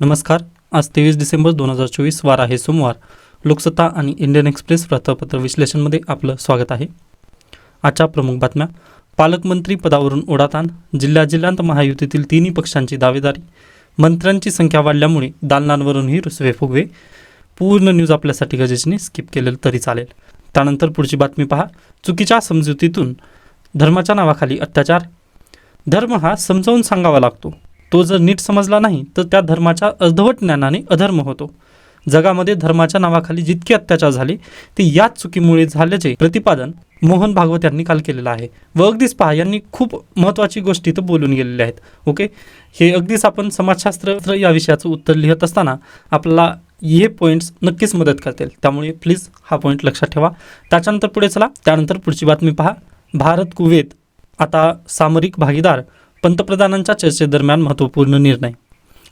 नमस्कार. आज तेवीस डिसेंबर दोन हजार चोवीस वार आहे सोमवार. लोकसत्ता आणि इंडियन एक्सप्रेस वृत्तपत्र विश्लेषणमध्ये आपलं स्वागत आहे. आजच्या प्रमुख बातम्या. पालकमंत्री पदावरून उडाताण जिल्हा जिल्ह्यांत महायुतीतील तिन्ही पक्षांची दावेदारी. मंत्र्यांची संख्या वाढल्यामुळे दालनांवरूनही रुसवे फुगवे. पूर्ण न्यूज आपल्यासाठी गरजेने स्किप केलेलं तरी चालेल. त्यानंतर पुढची बातमी पहा. चुकीच्या समजुतीतून धर्माच्या नावाखाली अत्याचार. धर्म हा समजावून सांगावा लागतो. तो जर नीट समजला नाही तर त्या धर्माच्या अर्धवट ज्ञानाने अधर्म होतो. जगामध्ये धर्माच्या नावाखाली जितके अत्याचार झाले ते याच चुकीमुळे झाल्याचे प्रतिपादन मोहन भागवत यांनी काल केलेलं आहे. व अगदीच पहा यांनी खूप महत्त्वाची गोष्टी इथं बोलून गेलेल्या आहेत. ओके? हे अगदीच आपण समाजशास्त्र या विषयाचं उत्तर लिहित असताना आपल्याला हे पॉईंट्स नक्कीच मदत करतील. त्यामुळे प्लीज हा पॉईंट लक्षात ठेवा. त्याच्यानंतर पुढे चला. त्यानंतर पुढची बातमी पहा. भारत कुवेत आता सामरिक भागीदार पंतप्रधानांच्या चर्चेदरम्यान महत्त्वपूर्ण निर्णय.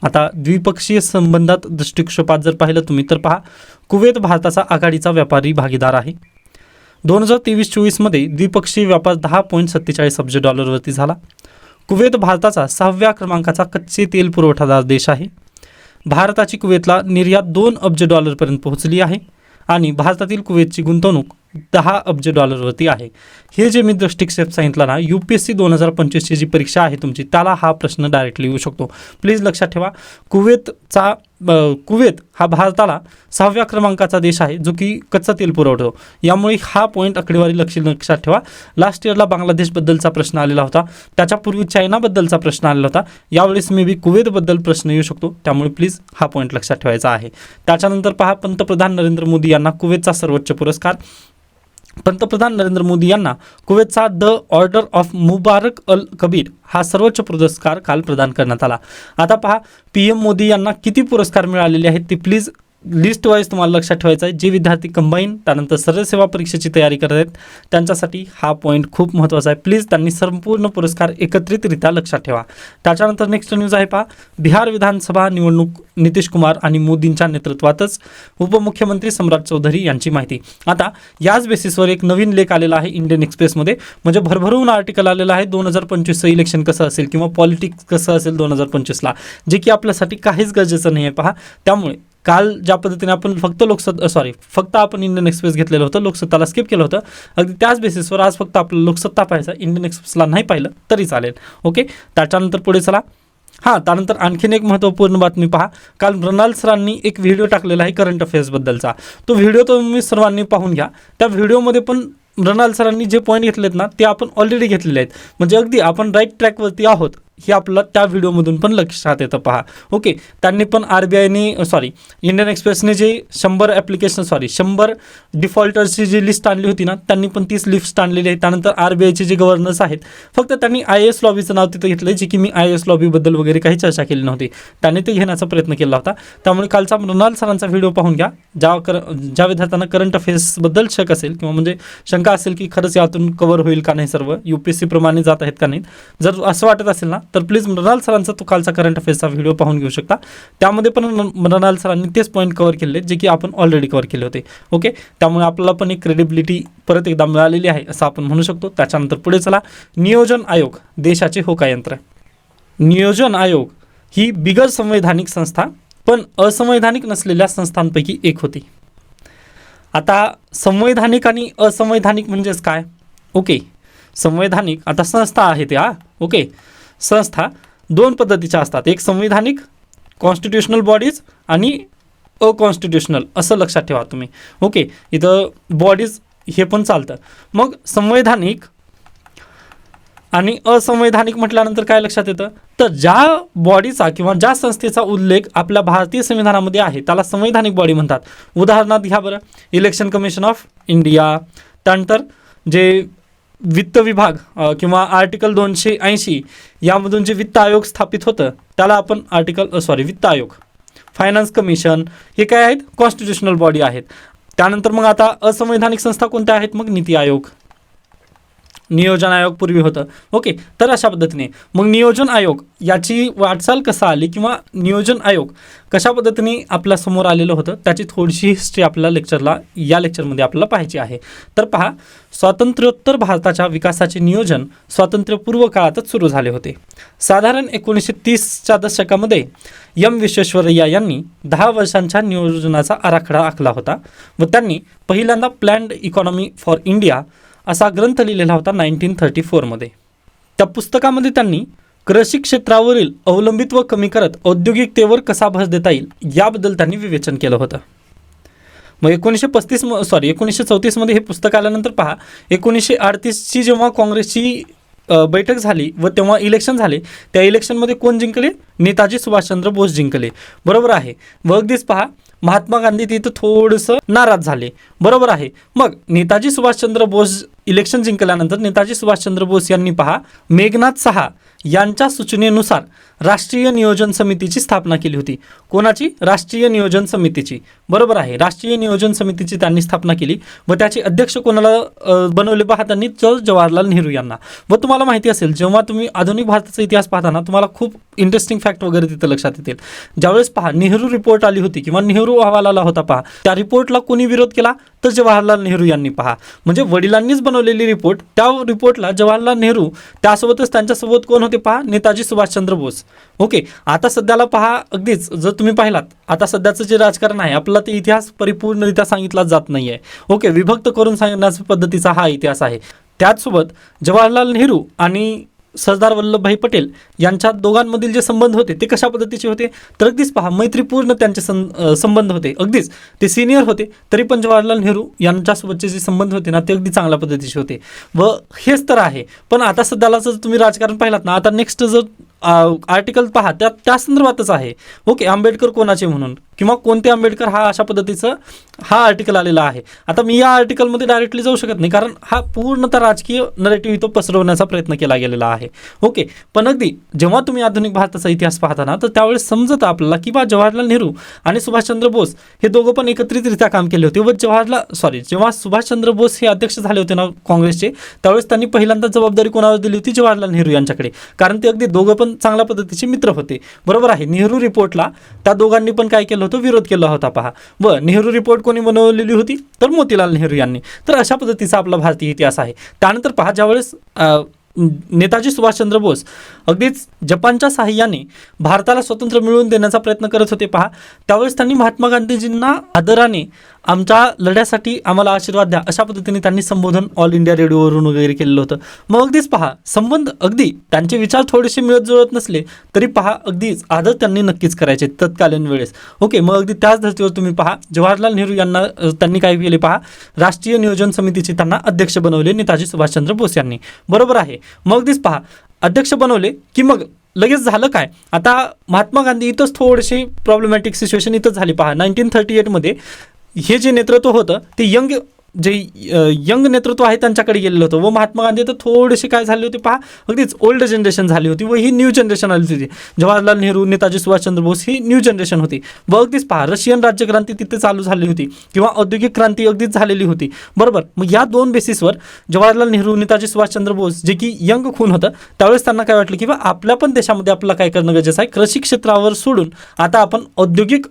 आता द्विपक्षीय संबंधात दृष्टिक्षेपात जर पाहिलं तुम्ही तर पहा कुवेत भारताचा आघाडीचा व्यापारी भागीदार आहे. दोन हजार तेवीस चोवीसमध्ये द्विपक्षीय व्यापार दहा पॉईंट सत्तेचाळीस अब्ज डॉलरवरती झाला. कुवेत भारताचा सहाव्या क्रमांकाचा कच्चे तेल पुरवठादार देश आहे. भारताची कुवेतला निर्यात दोन अब्ज डॉलरपर्यंत पोहोचली आहे आणि भारतातील कुवेतची गुंतवणूक दहा अब्ज डॉलरवरती आहे. हे जे मी दृष्टिक्षेप सांगितलं ना यू पी एस सी दोन हजार पंचवीसची जी परीक्षा आहे तुमची त्याला हा प्रश्न डायरेक्टली येऊ शकतो. प्लीज लक्षात ठेवा कुवेतचा कुवेत हा भारताला सहाव्या क्रमांकाचा देश आहे जो की कच्चा तेल पुरवतो यामुळे हा पॉईंट आकडेवारी लक्ष लक्षात ठेवा. लास्ट इयरला बांगलादेशबद्दलचा प्रश्न आलेला होता. त्याच्यापूर्वी चायनाबद्दलचा प्रश्न आलेला होता. यावेळेस मे बी कुवेतबद्दल प्रश्न येऊ शकतो. त्यामुळे प्लीज हा पॉईंट लक्षात ठेवायचा आहे. त्याच्यानंतर पहा पंतप्रधान नरेंद्र मोदी यांना कुवेतचा सर्वोच्च पुरस्कार. पंतप्रधान नरेंद्र मोदी यांना कुवेतचा the order of Mubarak Al Kabeer हा सर्वोच्च पुरस्कार काल प्रदान करण्यात आला. आता पहा पी एम मोदी यांना किती पुरस्कार मिळालेले आहेत ते प्लीज लिस्ट वाईज तुम्हाला लक्षात ठेवायचं आहे. जे विद्यार्थी कंबाईन त्यानंतर सरळ सेवा परीक्षेची तयारी करत आहेत त्यांच्यासाठी हा पॉईंट खूप महत्त्वाचा आहे. प्लीज त्यांनी संपूर्ण पुरस्कार एकत्रितरित्या लक्षात ठेवा. त्याच्यानंतर नेक्स्ट न्यूज आहे पहा. बिहार विधानसभा निवडणूक नितीश कुमार आणि मोदींच्या नेतृत्वातच उपमुख्यमंत्री सम्राट चौधरी यांची माहिती. आता याच बेसिसवर एक नवीन लेख आलेला आहे इंडियन एक्सप्रेसमध्ये म्हणजे भरभरून आर्टिकल आलेला आहे. दोन हजार पंचवीसचं इलेक्शन कसं असेल किंवा पॉलिटिक्स कसं असेल दोन हजार पंचवीसला जे की आपल्यासाठी काहीच गरजेचं नाही आहे पहा. त्यामुळे काल ज्या पद्धतीने आपण फक्त लोकसत्ता सॉरी फक्त आपण इंडियन एक्सप्रेस घेतलेलं होतं लोकसत्ताला स्किप केलं होतं अगदी त्याच बेसिसवर आज फक्त आपलं लोकसत्ता पाहायचा इंडियन एक्सप्रेसला नाही पाहिलं तरी चालेल. ओके त्याच्यानंतर पुढे चला. हां त्यानंतर आणखीन एक महत्त्वपूर्ण बातमी पहा. काल मृणाल सरांनी एक व्हिडिओ टाकलेला आहे करंट अफेअर्सबद्दलचा तो व्हिडिओ तुम्ही सर्वांनी पाहून घ्या. त्या व्हिडिओमध्ये पण मृणाल सरांनी जे पॉईंट घेतलेत ना ते आपण ऑलरेडी घेतलेले आहेत. म्हणजे अगदी आपण राईट ट्रॅकवरती आहोत. हे आपलं त्या व्हिडिओमधून पण लक्षात येतं पहा. ओके त्यांनी पण आर बी आयने सॉरी इंडियन एक्सप्रेसने जे शंभर ॲप्लिकेशन सॉरी शंभर डिफॉल्टर्सची जी लिस्ट आणली होती ना त्यांनी पण तीच लिस्ट आणलेली आहे. त्यानंतर आर बी आयचे जे गव्हर्नर्स आहेत फक्त त्यांनी आय एस लॉबीचं नाव तिथं घेतलं जे की मी आय एस लॉबीबद्दल वगैरे काही चर्चा केली नव्हती. त्यांनी ते घेण्याचा प्रयत्न केला होता. त्यामुळे कालचा मृणाल सरांचा व्हिडिओ पाहून घ्या. ज्या कर ज्या विद्यार्थ्यांना करंट अफेअर्सबद्दल शक असेल किंवा म्हणजे शंका असेल की खरंच यातून कव्हर होईल का नाही सर्व यू पी एस सीप्रमाणे जात आहेत का नाहीत जर असं वाटत असेल ना तर प्लीज मृणाल सरांचा तो कालचा करंट अफेअर्सचा व्हिडिओ पाहून घेऊ शकता. त्यामध्ये पण मृणाल सरांनी तेच पॉईंट कव्हर केले जे की आपण ऑलरेडी कव्हर केले होते. ओके त्यामुळे आपल्याला पण एक क्रेडिबिलिटी परत एकदा मिळालेली आहे असं आपण म्हणू शकतो. त्याच्यानंतर पुढे चला. नियोजन आयोग देशाचे होकायंत्र. नियोजन आयोग ही बिगर संवैधानिक संस्था पण असंवैधानिक नसलेल्या संस्थांपैकी एक होती. आता संवैधानिक आणि असंवैधानिक म्हणजेच काय? ओके संवैधानिक आता संस्था आहे त्या ओके संस्था दोन पद्धतीच्या असतात. एक संविधानिक कॉन्स्टिट्युशनल बॉडीज आणि अकॉन्स्टिट्युशनल असं लक्षात ठेवा तुम्ही. ओके इथं बॉडीज हे पण चालतं. मग संवैधानिक आणि असंवैधानिक म्हटल्यानंतर काय लक्षात येतं? तर ज्या बॉडीचा किंवा ज्या संस्थेचा उल्लेख आपल्या भारतीय संविधानामध्ये आहे त्याला संवैधानिक बॉडी म्हणतात. उदाहरणार्थ घ्या बरं इलेक्शन कमिशन ऑफ इंडिया त्यानंतर जे वित्त विभाग किंवा आर्टिकल दोनशे ऐंशी यामधून जे वित्त आयोग स्थापित होतं त्याला आपण आर्टिकल सॉरी वित्त आयोग फायनान्स कमिशन हे काय आहेत? कॉन्स्टिट्युशनल बॉडी आहेत. त्यानंतर मग आता असंवैधानिक संस्था कोणत्या आहेत? मग नीती आयोग. नियोजन आयोग पूर्वी होतं. ओके तर अशा पद्धतीने. मग नियोजन आयोग याची वाटचाल कसा आली किंवा नियोजन आयोग कशा पद्धतीने आपल्यासमोर आलेलं होतं त्याची थोडीशी हिस्ट्री आपल्या लेक्चरला या लेक्चरमध्ये आपल्याला पाहायची आहे. तर पहा स्वातंत्र्योत्तर भारताच्या विकासाचे नियोजन स्वातंत्र्यपूर्व काळातच सुरू झाले होते. साधारण एकोणीसशे तीसच्या दशकामध्ये एम विश्वेश्वरय्या यांनी दहा वर्षांच्या नियोजनाचा आराखडा आखला होता व त्यांनी पहिल्यांदा प्लॅन्ड इकॉनॉमी फॉर इंडिया असा ग्रंथ लिहिलेला होता नाईन्टीन थर्टी फोरमध्ये त्या पुस्तकामध्ये त्यांनी कृषी क्षेत्रावरील अवलंबित्व कमी करत औद्योगिकतेवर कसा भर देता येईल याबद्दल त्यांनी विवेचन केलं होतं. मग एकोणीसशे पस्तीस सॉरी एकोणीसशे चौतीसमध्ये हे पुस्तक आल्यानंतर पहा एकोणीसशे अडतीसची जेव्हा काँग्रेसची बैठक झाली व तेव्हा इलेक्शन झाले त्या इलेक्शनमध्ये कोण जिंकले? नेताजी सुभाषचंद्र बोस जिंकले. बरोबर आहे. व अगदीच पहा महात्मा गांधी तिथं थोडंसं नाराज झाले. बरोबर आहे. मग नेताजी सुभाषचंद्र बोस इलेक्शन जिंकल्यानंतर नेताजी सुभाषचंद्र बोस यांनी पहा मेघनाथ सहा यांच्या सूचनेनुसार राष्ट्रीय नियोजन समितीची स्थापना केली होती. कोणाची? राष्ट्रीय नियोजन समितीची. बरोबर आहे. राष्ट्रीय नियोजन समितीची त्यांनी स्थापना केली व त्याचे अध्यक्ष कोणाला बनवले? पहा त्यांनी चल जवाहरलाल नेहरू यांना. व तुम्हाला माहिती असेल जेव्हा तुम्ही आधुनिक भारताचा इतिहास पाहताना तुम्हाला खूप इंटरेस्टिंग फॅक्ट वगैरे तिथं लक्षात येतील. ज्यावेळेस पहा नेहरू रिपोर्ट आली होती किंवा नेहरू अहवाल आला होता पहा त्या रिपोर्टला कोणी विरोध केला? तर जवाहरलाल नेहरू यांनी पहा. म्हणजे वडिलांनीच बनवलेली रिपोर्ट. त्या रिपोर्टला जवाहरलाल नेहरू त्यासोबतच त्यांच्यासोबत कोण होते पहा? नेताजी सुभाषचंद्र बोस. ओके आता सध्याला पहा अगदीच जर तुम्ही पाहिलात आता सध्याचं जे राजकारण आहे आपला ते इतिहास परिपूर्णरित्या सांगितला जात नाही आहे ओके विभक्त करून सांगण्याच्या पद्धतीचा हा इतिहास आहे. त्याचसोबत जवाहरलाल नेहरू आणि सरदार वल्लभभाई पटेल यांच्या दोघांमधील जे संबंध होते ते कशा पद्धतीचे होते? तर अगदीच पहा मैत्रीपूर्ण त्यांचे सं संबंध होते. अगदीच ते सिनियर होते तरी पण जवाहरलाल नेहरू यांच्यासोबतचे जे संबंध होते ना ते अगदी चांगल्या पद्धतीचे होते. व हेच तर आहे. पण आता सध्याला जर तुम्ही राजकारण पाहिलात ना आता नेक्स्ट जर आर्टिकल पहा त्या त्या संदर्भातच आहे. ओके आंबेडकर कोणाचे म्हणून? किंवा कोणते आंबेडकर हा अशा पद्धतीचं हा आर्टिकल आलेला आहे? आता मी या आर्टिकलमध्ये डायरेक्टली जाऊ शकत नाही कारण हा पूर्णतः राजकीय नरेटिव्ह इथं पसरवण्याचा प्रयत्न केला गेलेला आहे. ओके पण अगदी जेव्हा तुम्ही आधुनिक भारताचा इतिहास पाहता ना तर त्यावेळेस समजत आपल्याला की बा जवाहरलाल नेहरू आणि सुभाषचंद्र बोस हे दोघं पण एकत्रितरित्या काम केले होते. व जवाहरलाल सॉरी जेव्हा सुभाषचंद्र बोस हे अध्यक्ष झाले होते ना काँग्रेसचे त्यावेळेस त्यांनी पहिल्यांदा जबाबदारी कोणावर दिली होती? जवाहरलाल नेहरू यांच्याकडे. कारण ते अगदी दोघं पण चांगल्या पद्धतीचे मित्र होते. बरोबर आहे. नेहरू रिपोर्टला त्या दोघांनी पण काय केलं होतं? विरोध केला होता पहा. व नेहरू रिपोर्ट कोणी बनवलेली होती? तर मोतीलाल नेहरू यांनी. तर अशा पद्धतीचा आपला भारतीय इतिहास आहे. त्यानंतर पहा ज्यावेळेस नेताजी सुभाषचंद्र बोस अगदीच जपानच्या साहाय्याने भारताला स्वातंत्र्य मिळवून देण्याचा प्रयत्न करत होते पहा त्यावेळेस त्यांनी महात्मा गांधीजींना आदराने आमच्या लढ्यासाठी आम्हाला आशीर्वाद द्या. अशा पद्धतीने त्यांनी संबोधन ऑल इंडिया रेडिओवरून वगैरे केलेलं होतं. मग अगदीच पहा संबंध अगदी त्यांचे विचार थोडेसे मिळत जुळत नसले तरी पहा अगदीच आदर त्यांनी नक्कीच करायचे तत्कालीन वेळेस. ओके मग अगदी त्याच धर्तीवर तुम्ही पहा जवाहरलाल नेहरू यांना त्यांनी काय केले पहा? राष्ट्रीय नियोजन समितीचे त्यांना अध्यक्ष बनवले नेताजी सुभाषचंद्र बोस यांनी. बरोबर आहे. मग अगदीच पहा अध्यक्ष बनवले की मग लगेच झालं काय? आता महात्मा गांधी इथंच थोडेसे प्रॉब्लेमॅटिक सिच्युएशन इथंच झाली पहा. नाईन्टीन थर्टी एटमध्ये हे जे नेतृत्व होतं ते यंग जे यंग नेतृत्व आहे त्यांच्याकडे गेलेलं होतं. व महात्मा गांधी तर थोडेसे काय झाले होते पहा अगदीच ओल्ड जनरेशन झाली होती. व ही न्यू जनरेशन आली होती. जवाहरलाल नेहरू नेताजी सुभाषचंद्र बोस ही न्यू जनरेशन होती. व अगदीच पहा रशियन राज्यक्रांती तिथे चालू झाली होती. किंवा औद्योगिक क्रांती अगदीच झालेली होती. बरोबर? मग या दोन बेसिसवर जवाहरलाल नेहरू नेताजी सुभाषचंद्र बोस जे की यंग खून होतं त्यावेळेस त्यांना काय वाटलं की बा आपल्या पण देशामध्ये आपल्याला काय करणं गरजेचं आहे? कृषी क्षेत्रावर सोडून आता आपण औद्योगिक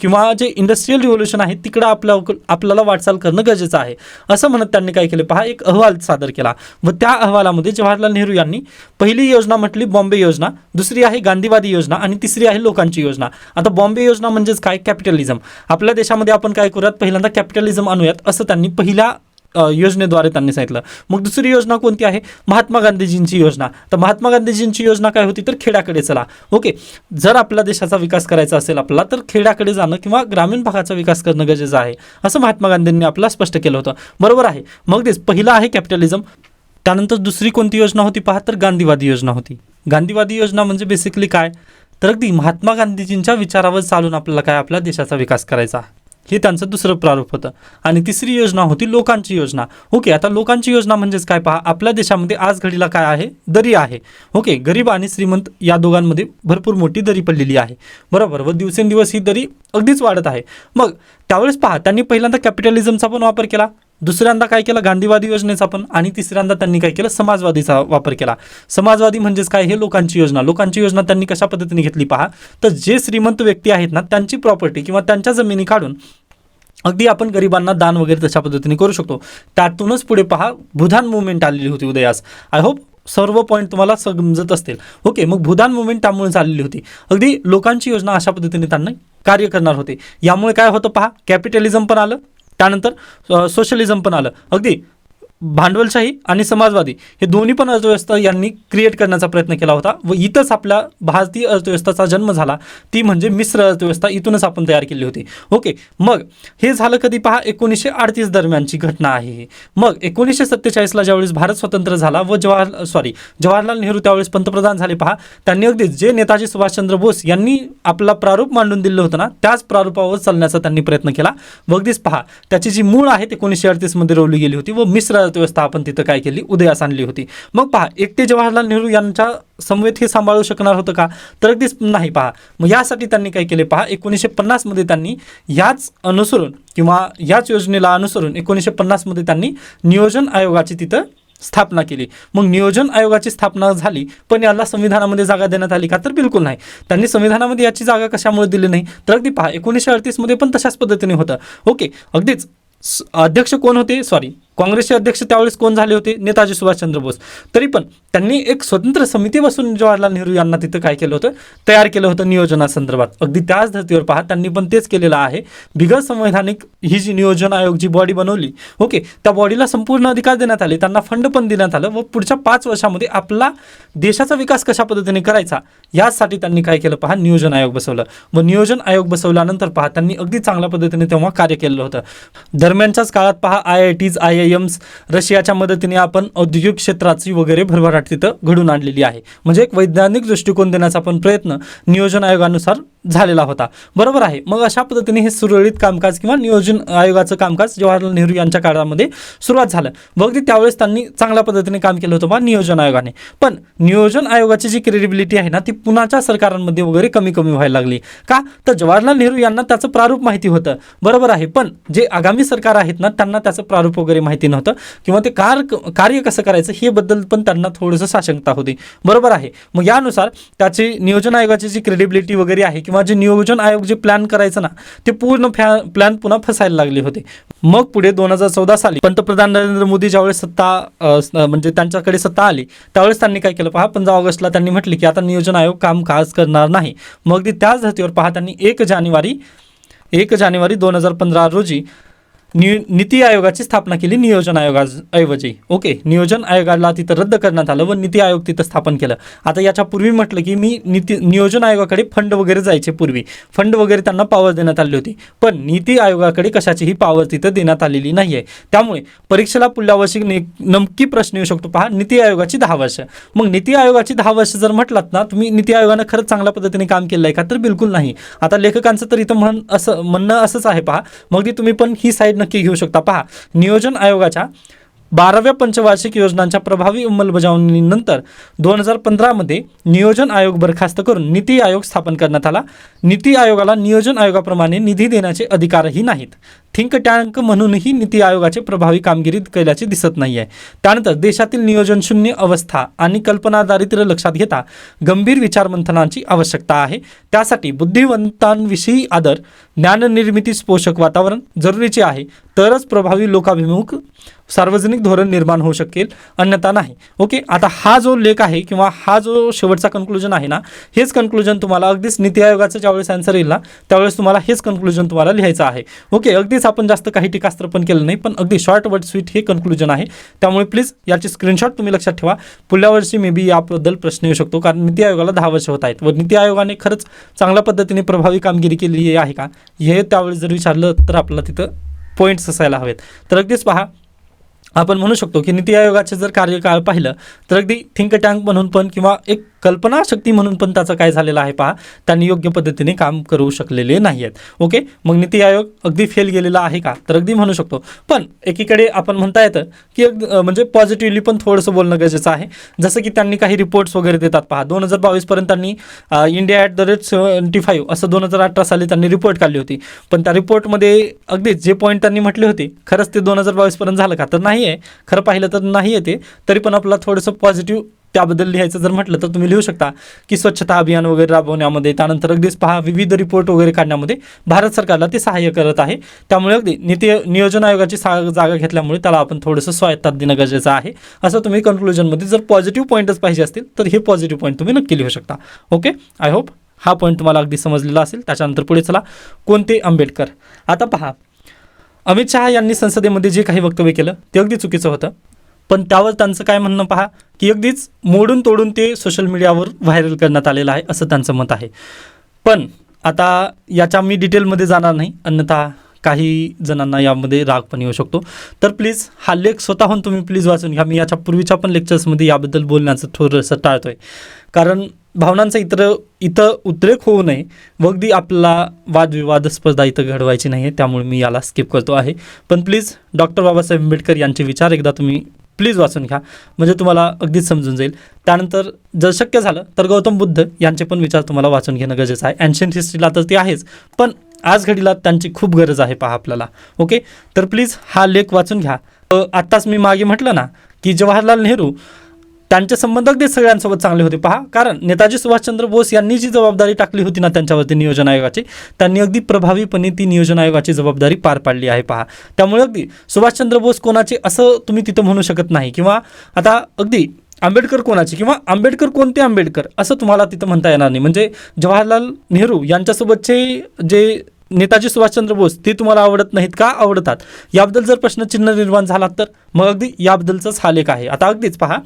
किंवा जे इंडस्ट्रीयल रिव्होल्युशन आहे तिकडं आपल्या आपल्याला वाटचाल करणं गरजेचं आहे. असं म्हणत त्यांनी काय केलं? पहा एक अहवाल सादर केला. व त्या अहवालामध्ये जवाहरलाल नेहरू यांनी पहिली योजना म्हटली बॉम्बे योजना दुसरी आहे गांधीवादी योजना आणि तिसरी आहे लोकांची योजना. आता बॉम्बे योजना म्हणजेच काय? कॅपिटलिझम. आपल्या देशामध्ये आपण काय करूयात? पहिल्यांदा कॅपिटलिझम आणूयात असं त्यांनी पहिल्या योजनेद्वारे त्यांनी सांगितलं. मग दुसरी योजना कोणती आहे? महात्मा गांधीजींची योजना. तर महात्मा गांधीजींची योजना काय होती? तर खेड्याकडे चला. ओके. जर आपल्या देशाचा विकास करायचा असेल आपला तर खेड्याकडे जाणं किंवा ग्रामीण भागाचा विकास करणं गरजेचं आहे असं महात्मा गांधींनी आपला स्पष्ट केलं होतं. बरोबर आहे. मग तेच पहिला आहे कॅपिटलिझम त्यानंतर दुसरी कोणती योजना होती पहा? तर गांधीवादी योजना होती. गांधीवादी योजना म्हणजे बेसिकली काय? तर अगदी महात्मा गांधीजींच्या विचारावर चालून आपल्याला काय? आपल्या देशाचा विकास करायचा. हे त्यांचं दुसरं प्रारूप होतं. आणि तिसरी योजना होती लोकांची योजना. ओके आता लोकांची योजना म्हणजेच काय? पहा आपल्या देशामध्ये आज घडीला काय आहे? दरी आहे. ओके गरीब आणि श्रीमंत या दोघांमध्ये भरपूर मोठी दरी पडलेली आहे. बरोबर? व दिवसेंदिवस ही दरी अगदीच वाढत आहे. मग त्यावेळेस पहा त्यांनी पहिल्यांदा कॅपिटलिझमचा पण वापर केला. दुसऱ्यांदा काय केलं? गांधीवादी योजनेचा पण आणि तिसऱ्यांदा त्यांनी काय केलं? समाजवादीचा वापर केला. समाजवादी म्हणजेच काय? हे लोकांची योजना. लोकांची योजना त्यांनी कशा पद्धतीने घेतली पहा? तर जे श्रीमंत व्यक्ती आहेत ना त्यांची प्रॉपर्टी किंवा त्यांच्या जमिनी काढून अगदी आपण गरिबांना दान वगैरे तशा पद्धतीने करू शकतो. त्यातूनच पुढे पहा भूधान मुवमेंट आलेली होती उदयास. आय होप सर्व पॉईंट तुम्हाला समजत असतील. ओके मग भूदान मुवमेंट त्यामुळे झालेली होती. अगदी लोकांची योजना अशा पद्धतीने त्यांना कार्य करणार होते. यामुळे काय होतं पहा? कॅपिटलिझम पण आलं. त्यानंतर सोशलिझम पण आलं. अगदी भांडवलशाही आणि समाजवादी हे दोन्ही पण अर्थव्यवस्था यांनी क्रिएट करण्याचा प्रयत्न केला होता व इथंच आपल्या भारतीय अर्थव्यवस्थेचा जन्म झाला. ती म्हणजे मिश्र अर्थव्यवस्था इथूनच आपण तयार केली होती. ओके मग हे झालं कधी पहा एकोणीसशे अडतीस दरम्यानची घटना आहे मग एकोणीसशे सत्तेचाळीसला ज्यावेळेस भारत स्वतंत्र झाला व जवाहर सॉरी जवाहरलाल नेहरू त्यावेळेस पंतप्रधान झाले पहा त्यांनी अगदी जे नेताजी सुभाषचंद्र बोस यांनी आपला प्रारूप मांडून दिलं होतं ना त्याच प्रारूपावर चालण्याचा त्यांनी प्रयत्न केला. व अगदीच पहा त्याची जी मूळ आहे एकोणीसशे अडतीसमध्ये रोवली गेली होती व मिश्र अर्थव्यवस्था आपण तिथं काय केली? उदयास आणली होती. मग पहा एकटे जवाहरलाल नेहरू यांच्या समवेत हे सांभाळू शकणार होतं का? तर अगदीच नाही पहा. मग यासाठी त्यांनी काय केले पहा? एकोणीसशे पन्नासमध्ये त्यांनी याच अनुसरून किंवा याच योजनेला अनुसरून एकोणीसशे पन्नासमध्ये त्यांनी नियोजन आयोगाची तिथं स्थापना केली. मग नियोजन आयोगाची स्थापना झाली पण याला संविधानामध्ये जागा देण्यात आली का? तर बिलकुल नाही. त्यांनी संविधानामध्ये याची जागा कशामुळे दिली नाही? तर अगदी पहा एकोणीसशे अडतीसमध्ये पण तशाच पद्धतीने होतं. ओके अगदीच अध्यक्ष कोण होते? सॉरी काँग्रेसचे अध्यक्ष त्यावेळेस कोण झाले होते? नेताजी सुभाषचंद्र बोस. तरी पण त्यांनी एक स्वतंत्र समिती बसून जवाहरलाल नेहरू यांना तिथं काय केलं होतं? तयार केलं होतं नियोजनासंदर्भात. अगदी त्याच धर्तीवर पहा त्यांनी पण तेच केलेलं आहे. बिगर संवैधानिक ही जी नियोजन आयोग जी बॉडी बनवली ओके त्या बॉडीला संपूर्ण अधिकार देण्यात आले त्यांना फंड पण देण्यात आलं व पुढच्या पाच वर्षामध्ये आपला देशाचा विकास कशा पद्धतीने करायचा यासाठी त्यांनी काय केलं पहा? नियोजन आयोग बसवलं. व नियोजन आयोग बसवल्यानंतर पहा त्यांनी अगदी चांगल्या पद्धतीने तेव्हा कार्य केलं होतं. दरम्यानच्याच काळात पहा I I tease I I AIIMS रशियाच्या मदतीने आपण औद्योगिक क्षेत्राची वगैरे भरभराट तिथं घडून आणलेली आहे. म्हणजे एक वैज्ञानिक दृष्टिकोन देण्याचा पण प्रयत्न नियोजन आयोगानुसार झालेला होता. बरोबर आहे. मग अशा पद्धतीने हे सुरळीत कामकाज किंवा नियोजन आयोगाचं कामकाज जवाहरलाल नेहरू यांच्या काळामध्ये सुरुवात झालं. व त्यावेळेस त्यांनी चांगल्या पद्धतीने काम केलं होतं बा नियोजन आयोगाने. पण नियोजन आयोगाची जी क्रेडिबिलिटी आहे ना ती पुण्याच्या सरकारांमध्ये वगैरे कमी कमी व्हायला लागली. का? तर जवाहरलाल नेहरू यांना त्याचं प्रारूप माहिती होतं. बरोबर आहे. पण जे आगामी सरकार आहेत ना त्यांना त्याचं प्रारूप वगैरे माहिती नव्हतं. किंवा ते कार कार्य कसं करायचं हे बद्दल पण त्यांना थोडंसं साशंकता होती. बरोबर आहे. मग यानुसार त्याची नियोजन आयोगाची जी क्रेडिबिलिटी वगैरे आहे किंवा जे नियोजन आयोग जे प्लॅन करायचं ना ते पूर्ण फॅ प्लॅन पुन्हा फसायला लागले होते. मग पुढे दोन हजार चौदा साली पंतप्रधान नरेंद्र मोदी ज्यावेळेस सत्ता म्हणजे त्यांच्याकडे सत्ता आली त्यावेळेस त्यांनी काय केलं? पहा पंधरा ऑगस्टला त्यांनी म्हटले की आता नियोजन आयोग कामकाज करणार नाही. मग ते त्याच धर्तीवर पहा त्यांनी एक जानेवारी एक जानेवारी दोन हजार पंधरा रोजी नि नीती आयोगाची स्थापना केली नियोजन आयोगाऐवजी ओके नियोजन आयोगाला तिथं रद्द करण्यात आलं व नीती आयोग तिथं स्थापन केलं. आता याच्या पूर्वी म्हटलं की मी नीती नियोजन आयोगाकडे फंड वगैरे जायचे पूर्वी. फंड वगैरे त्यांना पॉवर देण्यात आली होती. पण नीती आयोगाकडे कशाचीही पॉवर तिथं देण्यात आलेली नाही आहे त्यामुळे परीक्षेला पुढल्या वर्षी ने- नमकी प्रश्न येऊ शकतो. पहा नीती आयोगाची दहा वर्ष. मग नीती आयोगाची दहा वर्ष जर म्हटलात ना तुम्ही नीती आयोगानं खरंच चांगल्या पद्धतीने काम केलं आहे का? तर बिलकुल नाही. आता लेखकांचं तर इथं म्हण असं म्हणणं असंच आहे पहा. मग ती तुम्ही पण ही साईड नक्की घेऊ शकता. पहा नियोजन आयोगाच्या बाराव्या पंचवार्षिक योजनांच्या प्रभावी अंमलबजावणीनंतर दोन हजार पंधरामध्ये नियोजन आयोग बरखास्त करून नीती आयोग स्थापन करण्यात आला. नीती आयोगाला नियोजन आयोगाप्रमाणे निधी देण्याचे अधिकारही नाहीत. थिंक टँक म्हणूनही नीती आयोगाचे प्रभावी कामगिरी केल्याचे दिसत नाही आहे त्यानंतर देशातील नियोजनशून्य अवस्था आणि कल्पना दारिद्र्य लक्षात घेता गंभीर विचारमंथनाची आवश्यकता आहे. त्यासाठी बुद्धिवंतांविषयी आदर ज्ञाननिर्मितीस पोषक वातावरण जरुरीचे आहे. तरच प्रभावी लोकाभिमुख सार्वजनिक धोरण निर्माण होऊ शकेल अन्यथा नाही. ओके आता हा जो लेख आहे किंवा हा जो शेवटचा कन्क्लुजन आहे ना हेच कन्क्लुजन तुम्हाला अगदीच नीती आयोगाचं ज्यावेळेस आन्सर येईल ना त्यावेळेस तुम्हाला हेच कन्क्लुजन तुम्हाला लिहायचं आहे. ओके अगदीच आपण जास्त काही टीकास्त्र पण केलं नाही पण अगदी शॉर्ट वर्ड स्वीट हे कन्क्लुजन आहे. त्यामुळे प्लीज याची स्क्रीनशॉट तुम्ही लक्षात ठेवा. पुढल्या वर्षी मे बी याबद्दल प्रश्न येऊ शकतो कारण नीती आयोगाला दहा वर्ष होत आहेत. व नीती आयोगाने खरंच चांगल्या पद्धतीने प्रभावी कामगिरी केली आहे का? हे त्यावेळेस जर विचारलं तर आपल्याला तिथं पॉईंट्स असायला हवेत. तर अगदीच पहा आपण म्हणू शकतो की नीती आयोगाचे जर कार्यकाळ पाहिलं तर अगदी थिंक टँक म्हणून पण किंवा एक कल्पनाशक्ती म्हणून पण त्याचं काय झालेलं आहे पहा त्यांनी योग्य पद्धतीने काम करू शकलेले नाही आहेत ओके? मग नीती आयोग अगदी फेल गेलेला आहे का? तर अगदी म्हणू शकतो. पण एकीकडे आपण म्हणता येतं की म्हणजे पॉझिटिव्हली पण थोडंसं बोलणं गरजेचं आहे. जसं की त्यांनी काही रिपोर्ट्स वगैरे देतात पहा. दोन हजार बावीसपर्यंत त्यांनी India at the rate seventy five असं दोन हजार अठरा साली त्यांनी रिपोर्ट काढली होती. पण त्या रिपोर्टमध्ये अगदीच जे पॉईंट त्यांनी म्हटले होते खरंच ते दोन हजार बावीसपर्यंत झालं का? तर नाही आहे खरं पाहिलं तर नाही आहे ते. तरी पण आपला थोडंसं पॉझिटिव्ह त्याबद्दल लिहायचं जर म्हटलं तर तुम्ही लिहू शकता की स्वच्छता अभियान वगैरे राबवण्यामध्ये त्यानंतर अगदीच पहा विविध रिपोर्ट वगैरे काढण्यामध्ये भारत सरकारला ते सहाय्य करत आहे. त्यामुळे अगदी नीती नियोजन आयोगाची सा जागा घेतल्यामुळे त्याला आपण थोडंसं स्वायत्तात देणं गरजेचं आहे. असं तुम्ही कन्क्लुजनमध्ये जर पॉझिटिव्ह पॉईंटच पाहिजे असतील तर हे पॉझिटिव्ह पॉईंट तुम्ही नक्की लिहू शकता. ओके आय होप हा पॉईंट तुम्हाला अगदी समजलेला असेल. त्याच्यानंतर पुढे चला. कोणते आंबेडकर? आता पहा. अमित शहा यांनी संसदेमध्ये जे काही वक्तव्य केलं ते अगदी चुकीचं होतं. पण त्यावर त्यांचं काय म्हणणं पहा की अगदीच मोडून तोडून ते सोशल मीडियावर व्हायरल करण्यात आलेलं आहे असं त्यांचं मत आहे. पण आता याच्या मी डिटेलमध्ये जाणार नाही अन्यथा काही जणांना यामध्ये राग पण येऊ शकतो. तर प्लीज हा लेख स्वतःहून तुम्ही प्लीज वाचून घ्या. मी याच्या पूर्वीच्या पण लेक्चर्समध्ये याबद्दल बोलण्याचं थोडंसं टाळतोय. कारण भावनांचा इतर इथं उद्रेक होऊ नये व अगदी आपला वादविवाद स्पर्धा इथं घडवायची नाही आहे त्यामुळे मी याला स्किप करतो आहे. पण प्लीज डॉक्टर बाबासाहेब आंबेडकर यांचे विचार एकदा तुम्ही प्लीज वाचून घ्या. म्हणजे तुम्हाला अगदीच समजून जाईल. त्यानंतर जर शक्य झालं तर गौतम बुद्ध यांचे पण विचार तुम्हाला वाचून घेणं गरजेचं आहे. अँशियंट हिस्ट्रीला तर ते आहेच. पण आज घडीला त्यांची खूप गरज आहे पहा आपल्याला. ओके तर प्लीज हा लेख वाचून घ्या. आत्ताच मी मागे म्हटलं ना की जवाहरलाल नेहरू त्यांचे संबंध अगदी सगळ्यांसोबत चांगले होते. पहा कारण नेताजी सुभाषचंद्र बोस यांनी जी जबाबदारी टाकली होती ना त्यांच्यावरती नियोजन आयोगाची त्यांनी अगदी प्रभावीपणे ती नियोजन आयोगाची जबाबदारी पार पाडली आहे पहा. त्यामुळे अगदी सुभाषचंद्र बोस कोणाचे असं तुम्ही तिथं म्हणू शकत नाही. किंवा आता अगदी आंबेडकर कोणाचे? किंवा आंबेडकर कोणते आंबेडकर? असं तुम्हाला तिथं म्हणता येणार नाही. म्हणजे जवाहरलाल नेहरू यांच्यासोबतचे जे नेताजी सुभाषचंद्र बोस ते तुम्हाला आवडत नाहीत का? आवडतात. याबद्दल जर प्रश्नचिन्ह निर्माण झाला तर मग अगदी याबद्दलचाच हा लेख आहे. आता अगदीच पहा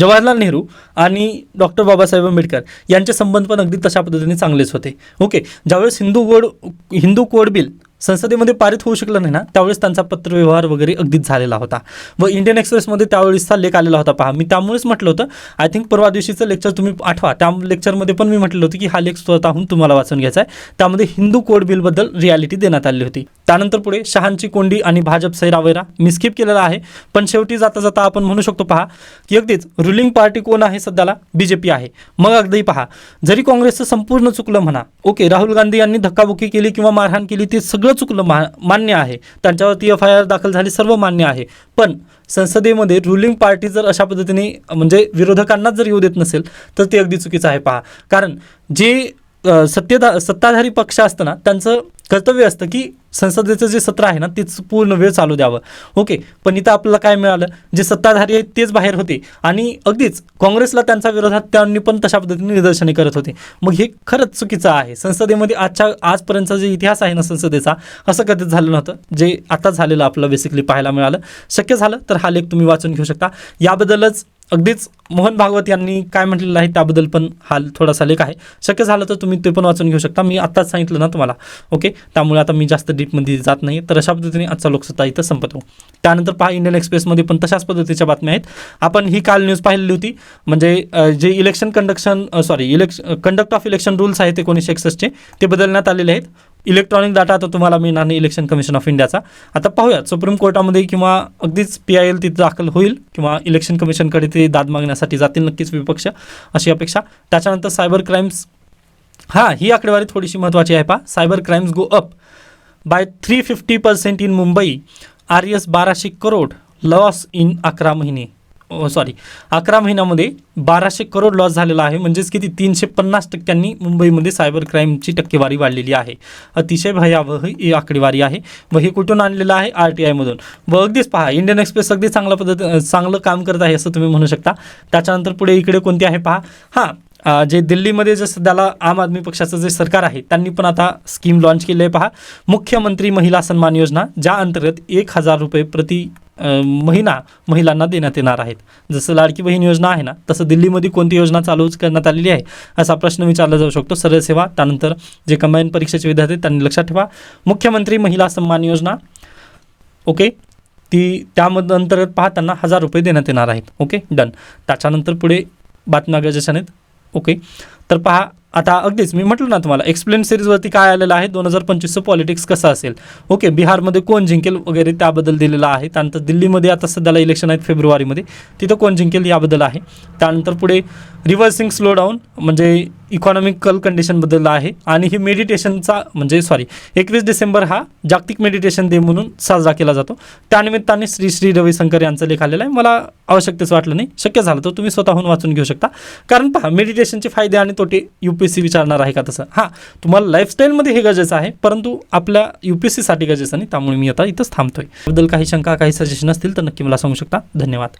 जवाहरलाल नेहरू आणि डॉक्टर बाबासाहेब आंबेडकर यांचे संबंध पण अगदी तशा पद्धतीने चांगलेच होते. ओके. ज्यावेळेस Hindu code Hindu code bill संसदेमध्ये पारित होऊ शकलं नाही ना त्यावेळेस त्यांचा पत्रव्यवहार वगैरे अगदीच झालेला होता. व इंडियन एक्सप्रेसमध्ये त्यावेळेसचा लेख आलेला होता पहा. मी त्यामुळेच म्हटलं होतं आय थिंक परवा दिवशीचं लेक्चर तुम्ही आठवा. त्या लेक्चरमध्ये पण मी म्हटलं होतं की हा लेख स्वतःहून तुम्हाला वाचून घ्यायचा आहे. त्यामध्ये हिंदू कोड बिलबद्दल रियालिटी देण्यात आली होती. त्यानंतर पुढे शहांची कोंडी आणि भाजप सैरावैरा मी स्किप केलेला आहे. पण शेवटी जाता जाता आपण म्हणू शकतो पहा की अगदीच रुलिंग पार्टी कोण आहे सध्याला? बी जे पी आहे. मग अगदी पहा जरी काँग्रेसचं संपूर्ण चुकलं म्हणा ओके राहुल गांधी यांनी धक्काबुक्की केली किंवा मारहाण केली ते सगळं चुकलं मा मान्य आहे. त्यांच्यावरती एफ आय आर दाखल झाली सर्व मान्य आहे. पण संसदेमध्ये रुलिंग पार्टी जर अशा पद्धतीने म्हणजे विरोधकांनाच जर येऊ देत नसेल तर ते अगदी चुकीचं आहे पहा. कारण जे सत्तेदा सत्ताधारी पक्ष असतं ना त्यांचं कर्तव्य असतं की संसदेचं जे सत्र आहे ना तेच पूर्ण वेळ चालू द्यावं. ओके पण इथं आपल्याला काय मिळालं? जे सत्ताधारी आहेत तेच बाहेर होते. आणि अगदीच काँग्रेसला त्यांचा विरोधात त्यांनी पण तशा पद्धतीने निदर्शने करत होते. मग हे खरंच चुकीचं आहे. संसदेमध्ये आजच्या आजपर्यंतचा जे इतिहास आहे ना संसदेचा असं कधीच झालं नव्हतं. जे आता झालेलं आपलं बेसिकली पाहायला मिळालं. शक्य झालं तर हा लेख तुम्ही वाचून घेऊ शकता. याबद्दलच अगदीच मोहन भागवत यांनी काय म्हटलेलं आहे त्याबद्दल पण हा थोडासा लेख आहे. शक्य झालं तर तुम्ही ते पण वाचून घेऊ शकता. मी आत्ताच सांगितलं ना तुम्हाला. ओके? त्यामुळे आता मी जास्त डीपमध्ये जात नाही. तर अशा पद्धतीने आजचा लोकसत्ता इथं संपतो त्यानंतर पहा इंडियन एक्सप्रेसमध्ये पण तशाच पद्धतीच्या बातम्या आहेत. आपण ही काल न्यूज पाहिलेली होती. म्हणजे जे election conduction sorry election conduct of election rules आहेत एकोणीसशे एकसष्टचे ते बदलण्यात आलेले आहेत. इलेक्ट्रॉनिक डाटा आता तुम्हाला मिळणार नाही इलेक्शन कमिशन ऑफ इंडियाचा. आता पाहूयात सुप्रीम कोर्टामध्ये किंवा अगदीच पी आय एल तिथे दाखल होईल किंवा इलेक्शन कमिशनकडे ते दाद मागण्यासाठी जातील नक्कीच विपक्ष अशी अपेक्षा. त्याच्यानंतर सायबर क्राईम्स हां ही आकडेवारी थोडीशी महत्त्वाची आहे पहा. Cyber crimes go up by three fifty percent in Mumbai R S बाराशे करोड लॉस इन अकरा महिने. सॉरी अकरा महिन्यामध्ये बाराशे करोड लॉस झालेला आहे. म्हणजेच किती? तीनशे पन्नास टक्क्यांनी मुंबईमध्ये सायबर क्राईमची टक्केवारी वाढलेली आहे. अतिशय भयावह ही आकडेवारी आहे. व हे कुठून आणलेलं आहे? आर टी आयमधून व अगदीच पहा इंडियन एक्सप्रेस अगदी चांगल्या पद्धती चांगलं काम करत आहे असं तुम्ही म्हणू शकता. त्याच्यानंतर पुढे इकडे कोणती आहे पहा? हां जे दिल्लीमध्ये जे सध्याला आम आदमी पक्षाचं जे सरकार आहे त्यांनी पण आता स्कीम लॉन्च केली आहे पहा. मुख्यमंत्री महिला सन्मान योजना ज्या अंतर्गत एक हजार रुपये प्रति महिना महिलांना देण्यात येणार आहेत. जसं लाडकी बहीण योजना आहे ना तसं दिल्लीमध्ये कोणती योजना चालू करण्यात आलेली आहे असा प्रश्न विचारला जाऊ शकतो. सरळ सेवा त्यानंतर जे कंबाईन परीक्षेचे विद्यार्थी त्यांनी लक्षात ठेवा. मुख्यमंत्री महिला सन्मान योजना ओके? ती त्यामध्ये अंतर्गत पहा त्यांना हजार रुपये देण्यात येणार आहेत ओके? डन. त्याच्यानंतर पुढे बातम्या गरजेच्या आहेत ओके? तर पहा आता अगदीच मी म्हटलं ना तुम्हाला एक्सप्लेन सिरीजवरती काय आलेलं आहे? दोन हजार पंचवीसचं पॉलिटिक्स कसं असेल? ओके बिहारमध्ये कोण जिंकेल वगैरे त्याबद्दल दिलेलं आहे. त्यानंतर दिल्लीमध्ये आता सध्याला इलेक्शन आहेत फेब्रुवारीमध्ये. तिथं कोण जिंकेल याबद्दल आहे. त्यानंतर पुढे रिव्हर्सिंग स्लो डाऊन म्हणजे इकॉनॉमिकल कंडिशनबद्दल आहे. आणि ही मेडिटेशनचा म्हणजे सॉरी एकवीस डिसेंबर हा जागतिक मेडिटेशन डे म्हणून साजरा केला जातो. त्यानिमित्ताने श्री श्री रविशंकर यांचं लेख आलेलं आहे. मला आवश्यकतेच वाटलं नाही. शक्य झालं तर तुम्ही स्वतःहून वाचून घेऊ शकता. कारण पहा मेडिटेशनचे फायदे आणि तोटे यू पी एस सी विचारणार आहे का तसं? हां तुम्हाला लाईफस्टाईलमध्ये हे गरजेचं आहे परंतु आपल्या यू पी एस सीसाठी गरजेचं नाही त्यामुळे मी आता इथंच थांबतोय. बद्दल काही शंका काही सजेशन असतील तर नक्की मला सांगू शकता. धन्यवाद.